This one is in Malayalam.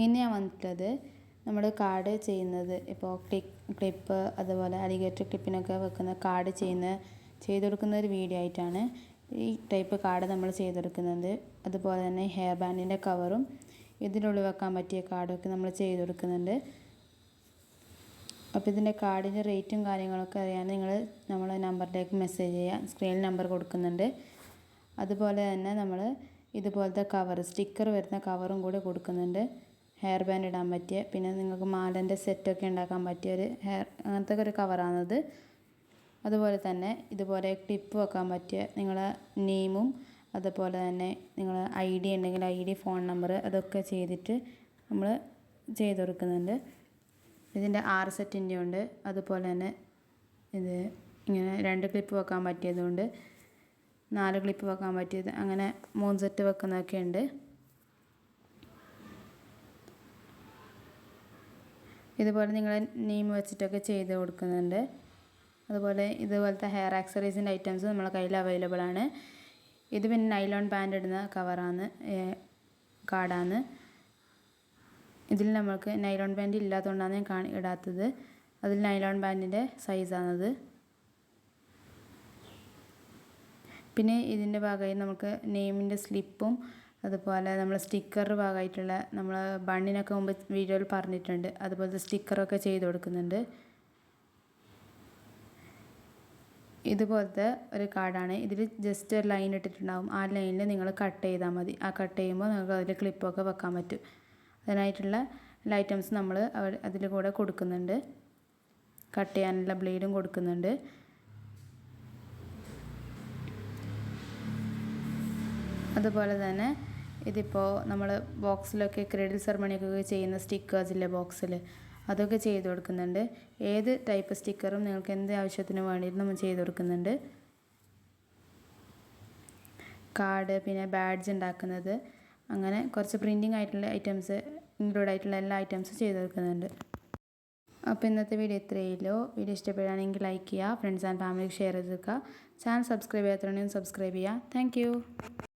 ഇനി ഞാൻ വന്നിട്ടുള്ളത് നമ്മൾ കാർഡ് ചെയ്യുന്നത്. ഇപ്പോൾ ക്ലിക്ക് ക്ലിപ്പ് അതുപോലെ അലിഗേറ്റർ ക്ലിപ്പിനൊക്കെ വെക്കുന്ന കാർഡ് ചെയ്യുന്ന ചെയ്ത് കൊടുക്കുന്ന ഒരു വീഡിയോ ആയിട്ടാണ് ഈ ടൈപ്പ് കാർഡ് നമ്മൾ ചെയ്തെടുക്കുന്നത്. അതുപോലെ തന്നെ ഹെയർ ബാൻഡിന്റെ കവറും ഇതിനുള്ളിൽ വെക്കാൻ പറ്റിയ കാർഡൊക്കെ നമ്മൾ ചെയ്ത് കൊടുക്കുന്നുണ്ട് അപ്പോൾ ഇതിന്റെ കാർഡിന്റെ റേറ്റും കാര്യങ്ങളൊക്കെ അറിയാൻ നിങ്ങൾ നമ്മളെ നമ്പറിലേക്ക് മെസ്സേജ് ചെയ്യുക സ്ക്രീനിൽ നമ്പർ കൊടുക്കുന്നുണ്ട്. അതുപോലെ തന്നെ നമ്മൾ ഇതുപോലത്തെ കവർ സ്റ്റിക്കർ വരുന്ന കവറും കൂടെ കൊടുക്കുന്നുണ്ട്. ഹെയർ ബാൻഡ് ഇടാൻ പറ്റിയ പിന്നെ നിങ്ങൾക്ക് മാലന്റെ സെറ്റൊക്കെ ഉണ്ടാക്കാൻ പറ്റിയ ഒരു ഹെയർ അങ്ങനത്തെ ഒരു കവറാണത് അതുപോലെ തന്നെ ഇതുപോലെ ക്ലിപ്പ് വെക്കാൻ പറ്റിയ നിങ്ങളെ നെയിമും അതുപോലെ തന്നെ നിങ്ങൾ ഐ ഡി ഉണ്ടെങ്കിൽ ഐ ഡി ഫോൺ നമ്പർ അതൊക്കെ ചെയ്തിട്ട് നമ്മൾ ചെയ്ത് കൊടുക്കുന്നുണ്ട്. ഇതിന്റെ ആറ് സെറ്റിന്റെ ഉണ്ട്. അതുപോലെ തന്നെ ഇത് ഇങ്ങനെ രണ്ട് ക്ലിപ്പ് വെക്കാൻ പറ്റിയതുകൊണ്ട് നാല് ക്ലിപ്പ് വെക്കാൻ പറ്റിയത്. അങ്ങനെ മൂന്ന് സെറ്റ് വെക്കുന്നതൊക്കെ ഉണ്ട്. ഇതുപോലെ നിങ്ങൾ നെയിം വെച്ചിട്ടൊക്കെ ചെയ്ത് കൊടുക്കുന്നുണ്ട്. അതുപോലെ ഇതുപോലത്തെ ഹെയർ ആക്സറീസിന്റെ ഐറ്റംസ് നമ്മളെ കയ്യിൽ അവൈലബിൾ ആണ്. ഇത് പിന്നെ നൈലോൺ പാന്റ് ഇടുന്ന കവറാണ് കാർഡാണ് ഇതിൽ നമ്മൾക്ക് നൈലോൺ ബാൻഡ് ഇല്ലാത്തതുകൊണ്ടാണ് ഞാൻ കാണി ഇടാത്തത്. അതിൽ നൈലോൺ പാന്റിന്റെ സൈസാണത് പിന്നെ ഇതിന്റെ ഭാഗമായി നമുക്ക് നെയിമിന്റെ സ്ലിപ്പും അതുപോലെ നമ്മൾ സ്റ്റിക്കർ ഭാഗമായിട്ടുള്ള നമ്മൾ ബണ്ണിനൊക്കെ മുമ്പ് വീഡിയോയിൽ പറഞ്ഞിട്ടുണ്ട്. അതുപോലത്തെ സ്റ്റിക്കറൊക്കെ ചെയ്ത് കൊടുക്കുന്നുണ്ട്. ഇതുപോലത്തെ ഒരു കാർഡാണ്. ഇതിൽ ജസ്റ്റ് ഒരു ലൈൻ ഇട്ടിട്ടുണ്ടാവും. ആ ലൈനിൽ നിങ്ങൾ കട്ട് ചെയ്താൽ മതി. ആ കട്ട് ചെയ്യുമ്പോൾ നിങ്ങൾക്ക് അതിൽ ക്ലിപ്പൊക്കെ വെക്കാൻ പറ്റും. അതിനായിട്ടുള്ള ഐറ്റംസ് നമ്മൾ അതിൽ കൂടെ കൊടുക്കുന്നുണ്ട്. കട്ട് ചെയ്യാനുള്ള ബ്ലേഡും കൊടുക്കുന്നുണ്ട്. അതുപോലെ തന്നെ ഇതിപ്പോൾ നമ്മൾ ബോക്സിലൊക്കെ ക്രെഡിൽ സെറമണിയൊക്കെ ചെയ്യുന്ന സ്റ്റിക്കേഴ്സില്ലേ ബോക്സിൽ അതൊക്കെ ചെയ്ത് കൊടുക്കുന്നുണ്ട്. ഏത് ടൈപ്പ് സ്റ്റിക്കറും നിങ്ങൾക്ക് എന്ത് ആവശ്യത്തിന് വേണ്ടിയിട്ട് നമ്മൾ ചെയ്ത് കൊടുക്കുന്നുണ്ട്. കാർഡ് പിന്നെ ബാഡ്ജ് ഉണ്ടാക്കുന്നത് അങ്ങനെ കുറച്ച് പ്രിന്റിങ് ആയിട്ടുള്ള ഐറ്റംസ് ഇൻക്ലൂഡ് ആയിട്ടുള്ള എല്ലാ ഐറ്റംസും ചെയ്ത് കൊടുക്കുന്നുണ്ട്. അപ്പോൾ ഇന്നത്തെ വീഡിയോ ഇത്രയേ ഉള്ളൂ. വീഡിയോ ഇഷ്ടപ്പെടുകയാണെങ്കിൽ ലൈക്ക് ചെയ്യുക ഫ്രണ്ട്സ് ആൻഡ് ഫാമിലിക്ക് ഷെയർ ചെയ്ത് വെക്കുക. ചാനൽ സബ്സ്ക്രൈബ് ചെയ്യാത്തവരുണ്ടെങ്കിൽ സബ്സ്ക്രൈബ് ചെയ്യുക. താങ്ക്